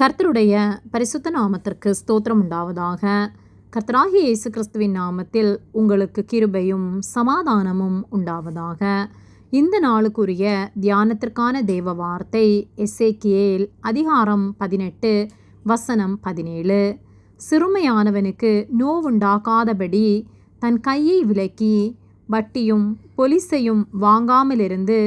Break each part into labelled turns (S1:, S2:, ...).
S1: கர்த்தருடைய பரிசுத்த நாமத்திற்கு ஸ்தோத்திரம் உண்டாவதாக. கர்த்தராகிய இயேசு கிறிஸ்துவின் நாமத்தில் உங்களுக்கு கிருபையும் சமாதானமும் உண்டாவதாக. இந்த நாளுக்குரிய தியானத்திற்கான தேவ வார்த்தை எஸ்ஏகியேல் அதிகாரம் பதினெட்டு வசனம் பதினேழு. சிறுமையானவனுக்கு நோவுண்டாக்காதபடி தன் கையை விலக்கி வட்டியும் பொலிசையும் வாங்காமலிருந்து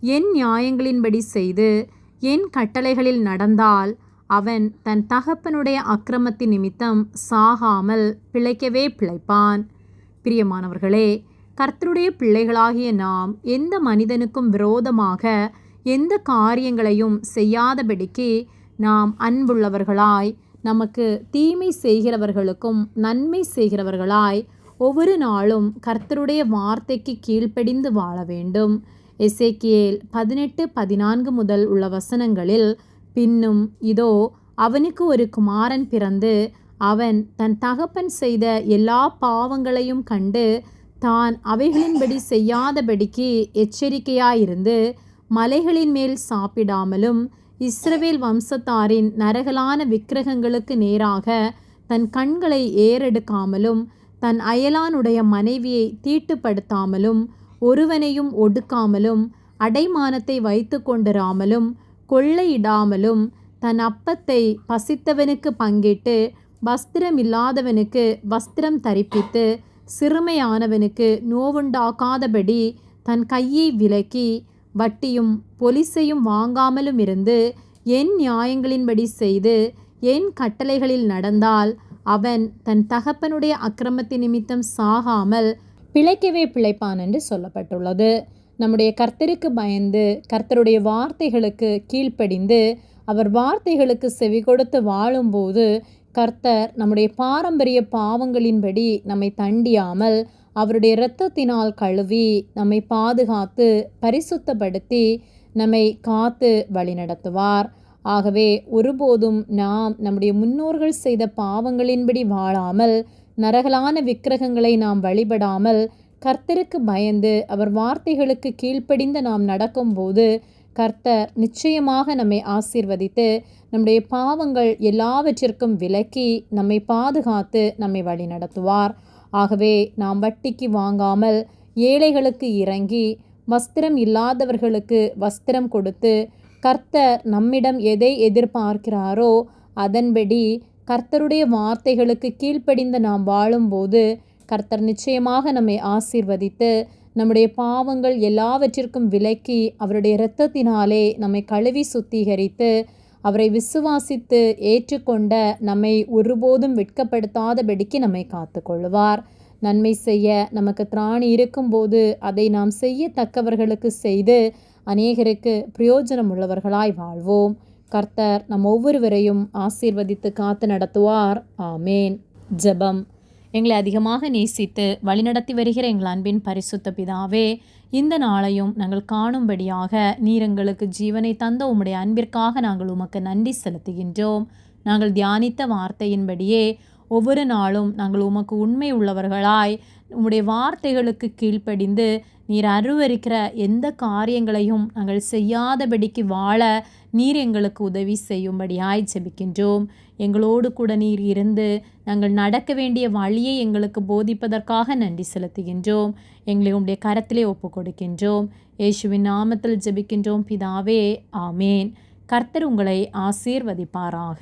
S1: என் நியாயங்களின்படி செய்து என் கட்டளைகளில் நடந்தால் அவன் தன் தகப்பனுடைய அக்கிரமத்தின் நிமித்தம் சாகாமல் பிழைக்கவே பிழைப்பான். பிரியமானவர்களே கர்த்தருடைய பிள்ளைகளாகிய நாம் எந்த மனிதனுக்கும் விரோதமாக எந்த காரியங்களையும் செய்யாதபடிக்கு நாம் அன்புள்ளவர்களாய் நமக்கு தீமை செய்கிறவர்களுக்கும் நன்மை செய்கிறவர்களாய் ஒவ்வொரு நாளும் கர்த்தருடைய வார்த்தைக்கு கீழ்ப்படிந்து வாழ வேண்டும். எசேக்கியேல் பதினெட்டு பதினான்கு முதல் உள்ள வசனங்களில் பின்னும் இதோ அவனுக்கு ஒரு குமாரன் பிறந்து அவன் தன் தகப்பன் செய்த எல்லா பாவங்களையும் கண்டு தான் அவைகளின்படி செய்யாதபடிக்கு எச்சரிக்கையாயிருந்து மலைகளின் மேல் சாப்பிடாமலும் இஸ்ரவேல் வம்சத்தாரின் நரகலான விக்கிரகங்களுக்கு நேராக தன் கண்களை ஏறெடுக்காமலும் தன் அயலானுடைய மனைவியை தீட்டுப்படுத்தாமலும் ஒருவனையும் ஒடுக்காமலும் அடைமானத்தை வைத்து கொண்டிராமலும் கொள்ளையிடாமலும் தன் அப்பத்தை பசித்தவனுக்கு பங்கிட்டு வஸ்திரமில்லாதவனுக்கு வஸ்திரம் தரிப்பித்து சிறுமையானவனுக்கு நோவுண்டாக்காதபடி தன் கையை விலக்கி வட்டியும் பொலிசையும் வாங்காமலும் இருந்து என் நியாயங்களின்படி செய்து என் கட்டளைகளில் நடந்தால் அவன் தன் தகப்பனுடைய அக்கிரமத்தின் நிமித்தம் சாகாமல் பிழைக்கவே பிழைப்பான் என்று சொல்லப்பட்டுள்ளது. நம்முடைய கர்த்தருக்கு பயந்து கர்த்தருடைய வார்த்தைகளுக்கு கீழ்ப்படிந்து அவர் வார்த்தைகளுக்கு செவி கொடுத்து வாழும்போது கர்த்தர் நம்முடைய பாரம்பரிய பாவங்களின்படி நம்மை தண்டியாமல் அவருடைய இரத்தத்தினால் கழுவி நம்மை பாதுகாத்து பரிசுத்தப்படுத்தி நம்மை காத்து வழிநடத்துவார் ஆகவே ஒருபோதும் நாம் நம்முடைய முன்னோர்கள் செய்த பாவங்களின்படி வாழாமல் நரகலான விக்கிரகங்களை நாம் வழிபடாமல் கர்த்தருக்கு பயந்து அவர் வார்த்தைகளுக்கு கீழ்ப்படிந்து நாம் நடக்கும்போது கர்த்தர் நிச்சயமாக நம்மை ஆசீர்வதித்து நம்முடைய பாவங்கள் எல்லாவற்றிற்கும் விலக்கி நம்மை பாதுகாத்து நம்மை வழி நடத்துவார். ஆகவே நாம் வட்டிக்கு வாங்காமல் ஏழைகளுக்கு இறங்கி வஸ்திரம் இல்லாதவர்களுக்கு வஸ்திரம் கொடுத்து கர்த்தர் நம்மிடம் எதை எதிர்பார்க்கிறாரோ அதன்படி கர்த்தருடைய வார்த்தைகளுக்கு கீழ்ப்படிந்து நாம் வாழும்போது கர்த்தர் நிச்சயமாக நம்மை ஆசீர்வதித்து நம்முடைய பாவங்கள் எல்லாவற்றிற்கும் விலக்கி அவருடைய இரத்தத்தினாலே நம்மை கழுவி சுத்திகரித்து அவரை விசுவாசித்து ஏற்றுக்கொண்ட நம்மை ஒருபோதும் வெட்கப்படுத்தாதபடிக்கு நம்மை காத்து கொள்வார் நன்மை செய்ய நமக்கு திராணி இருக்கும்போது அதை நாம் செய்யத்தக்கவர்களுக்கு செய்து அநேகருக்கு பிரயோஜனம் உள்ளவர்களாய் வாழ்வோம். கர்த்தர் நம் ஒவ்வொருவரையும் ஆசீர்வதித்து காத்து நடத்துவார். ஆமேன். ஜெபம். எங்களை அதிகமாக நேசித்து வழிநடத்தி வருகிற எங்கள் அன்பின் பரிசுத்த பிதாவே இந்த நாளையும் நாங்கள் காணும்படியாக நீர் எங்களுக்கு ஜீவனை தந்த உம்முடைய அன்பிற்காக நாங்கள் உமக்கு நன்றி செலுத்துகின்றோம். நாங்கள் தியானித்த வார்த்தையின்படியே ஒவ்வொரு நாளும் நாங்கள் உமக்கு உண்மை உள்ளவர்களாய் உம்முடைய வார்த்தைகளுக்கு கீழ்ப்படிந்து நீர் அருவருக்கிற எந்த காரியங்களையும் நாங்கள் செய்யாதபடிக்கு வாழ நீர் எங்களுக்கு உதவி செய்யும்படியாய் ஜெபிக்கின்றோம். எங்களோடு கூட நீர் இருந்து நாங்கள் நடக்க வேண்டிய வழியை எங்களுக்கு போதிப்பதற்காக நன்றி செலுத்துகின்றோம். எங்களை உடைய கரத்திலே ஒப்பு கொடுக்கின்றோம் இயேசுவின் நாமத்தில் ஜெபிக்கின்றோம். பிதாவே ஆமேன். கர்த்தர் உங்களை ஆசீர்வதிப்பாராக.